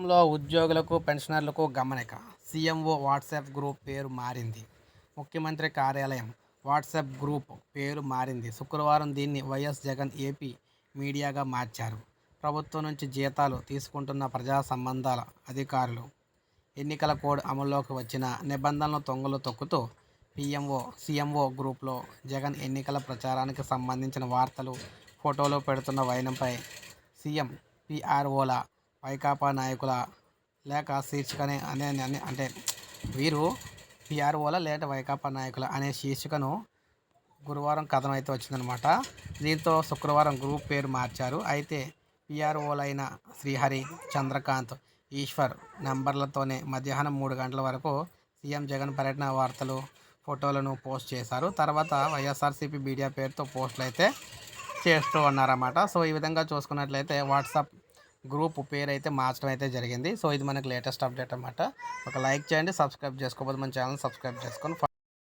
రాష్ట్రంలో ఉద్యోగులకు పెన్షనర్లకు గమనిక. సీఎంఓ వాట్సాప్ గ్రూప్ పేరు మారింది. ముఖ్యమంత్రి కార్యాలయం వాట్సాప్ గ్రూప్ పేరు మారింది. శుక్రవారం దీన్ని వైఎస్ జగన్ ఏపీ మీడియాగా మార్చారు. ప్రభుత్వం నుంచి జీతాలు తీసుకుంటున్న ప్రజా సంబంధాల అధికారులు ఎన్నికల కోడ్ అమల్లోకి వచ్చిన నిబంధనలు తొంగలు తొక్కుతూ పిఎంఓ సీఎంఓ గ్రూప్లో జగన్ ఎన్నికల ప్రచారానికి సంబంధించిన వార్తలు ఫోటోలు పెడుతున్న వైనంపై సీఎం పిఆర్ఓల వైకాపా నాయకుల లేక శీర్షికనే అనే అంటే వీరు పిఆర్ఓల లేట వైకాపా నాయకుల అనే శీర్షికను గురువారం కథనం అయితే వచ్చిందనమాట. దీంతో శుక్రవారం గ్రూప్ పేరు మార్చారు. అయితే పిఆర్ఓలైన శ్రీహరి చంద్రకాంత్ ఈశ్వర్ నెంబర్లతోనే మధ్యాహ్నం మూడు గంటల వరకు సీఎం జగన్ పర్యటన వార్తలు ఫోటోలను పోస్ట్ చేశారు. తర్వాత వైఎస్ఆర్సీపీ మీడియా పేరుతో పోస్టులు అయితే చేస్తూ ఉన్నారన్నమాట. సో ఈ విధంగా చూసుకున్నట్లయితే వాట్సాప్ గ్రూప్ పేరు అయితే మార్చడం అయితే జరిగింది. సో ఇది మనకి లేటెస్ట్ అప్డేట్ అన్నమాట. ఒక లైక్ చేయండి సబ్స్క్రైబ్ చేసుకోకపోతే మన ఛానల్ సబ్స్క్రైబ్ చేసుకొని